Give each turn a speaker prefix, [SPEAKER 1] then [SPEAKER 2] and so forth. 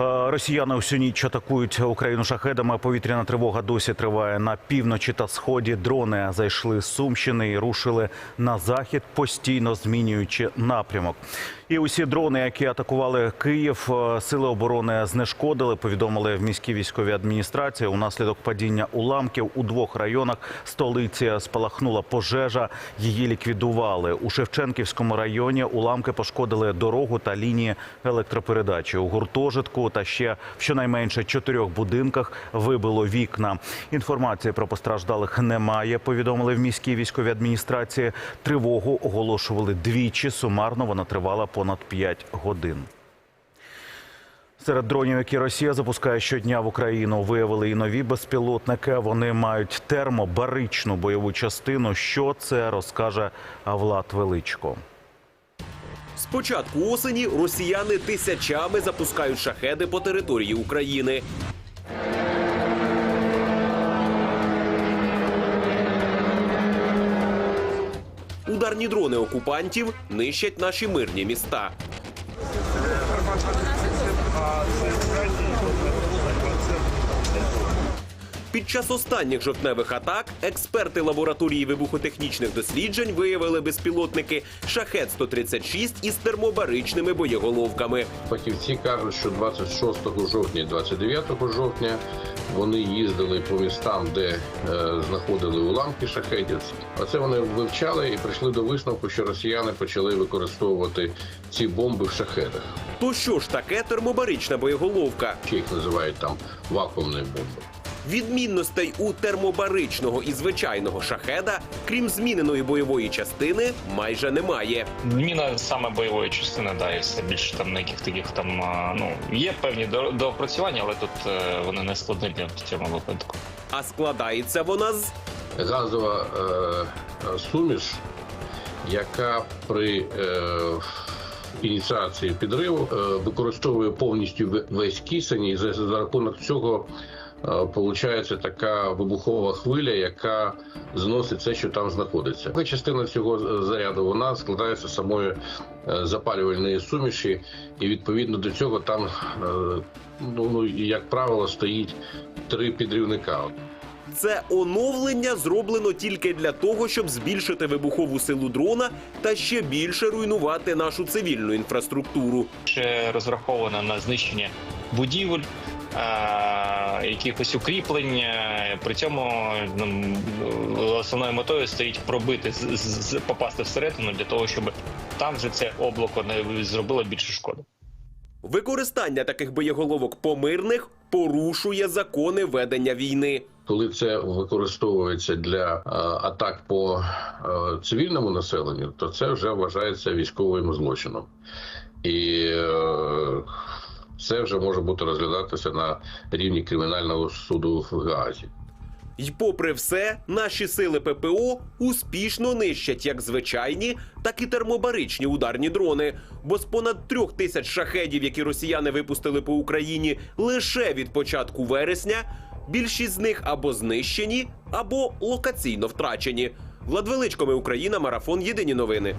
[SPEAKER 1] Е, Росіяни усю ніч атакують Україну шахедами. Повітряна тривога досі триває на півночі та сході. Дрони зайшли з Сумщини і рушили на захід, постійно змінюючи напрямок. І усі дрони, які атакували Київ, е, сили оборони знешкодили. Повідомили в міській військовій адміністрації. Унаслідок падіння уламків у двох районах столиці спалахнула пожежа. Її ліквідували у Шевченківському районі. Уламки пошкодили дорогу та лінії електропередачі у гуртожитку. Та ще в щонайменше чотирьох будинках вибило вікна. Інформації про постраждалих немає. Повідомили в міській військовій адміністрації. Тривогу оголошували двічі. Сумарно вона тривала понад 5 годин. Серед дронів, які Росія запускає щодня в Україну, виявили і нові безпілотники. Вони мають термобаричну бойову частину. Що це розкаже Влад Величко.
[SPEAKER 2] З початку осені росіяни тисячами запускають шахеди по території України. Ударні дрони окупантів нищать наші мирні міста. Під час останніх жовтневих атак експерти лабораторії вибухотехнічних досліджень виявили безпілотники шахет 136 із термобаричними боєголовками.
[SPEAKER 3] Фахівці кажуть, що 26 жовтня і 29 жовтня вони їздили по містам, де е, знаходили уламки шахетів. Оце вони вивчали і прийшли до висновку, що росіяни почали використовувати ці бомби в шахетах.
[SPEAKER 2] То що ж таке термобарична боєголовка?
[SPEAKER 3] Ще їх називають там вакуумні бомби.
[SPEAKER 2] Відмінностей у термобаричного і звичайного шахеда, крім зміненої бойової частини, майже немає.
[SPEAKER 4] Міна саме бойової частини, да, і все більше там ніяких таких там ну є певні до- доопрацювання, але тут е, вони не складні в цьому випадку.
[SPEAKER 2] А складається вона з
[SPEAKER 3] Газова е, суміш, яка при е, ініціації підриву е, використовує повністю весь кисень, і за, за рахунок цього Получається така вибухова хвиля, яка зносить все, що там знаходиться. Частина цього заряду вона складається самої е, запалювальної суміші, і відповідно до цього там, е, ну, ну як правило, стоїть три підривника.
[SPEAKER 2] Це оновлення зроблено тільки для того, щоб збільшити вибухову силу дрона та ще більше руйнувати нашу цивільну інфраструктуру.
[SPEAKER 4] Ще розраховано на знищення будівель. Е, Якихось укріплень, е, при цьому ну, основною метою стоїть пробити з- з- з- попасти всередину для того, щоб там вже це облако не зробило більше шкоди.
[SPEAKER 2] Використання таких боєголовок по мирних порушує закони ведення війни.
[SPEAKER 3] Коли це використовується для е, атак по е, цивільному населенню, то це вже вважається військовим злочином, і е, це вже може бути розглядатися на рівні кримінального суду в Гаазі.
[SPEAKER 2] І попри все, наші сили ППО успішно нищать як звичайні, так і термобаричні ударні дрони. Бо з понад трьох тисяч шахедів, які росіяни випустили по Україні лише від початку вересня, більшість з них або знищені, або локаційно втрачені. Владвеличко, ми Україна, марафон. Єдині новини.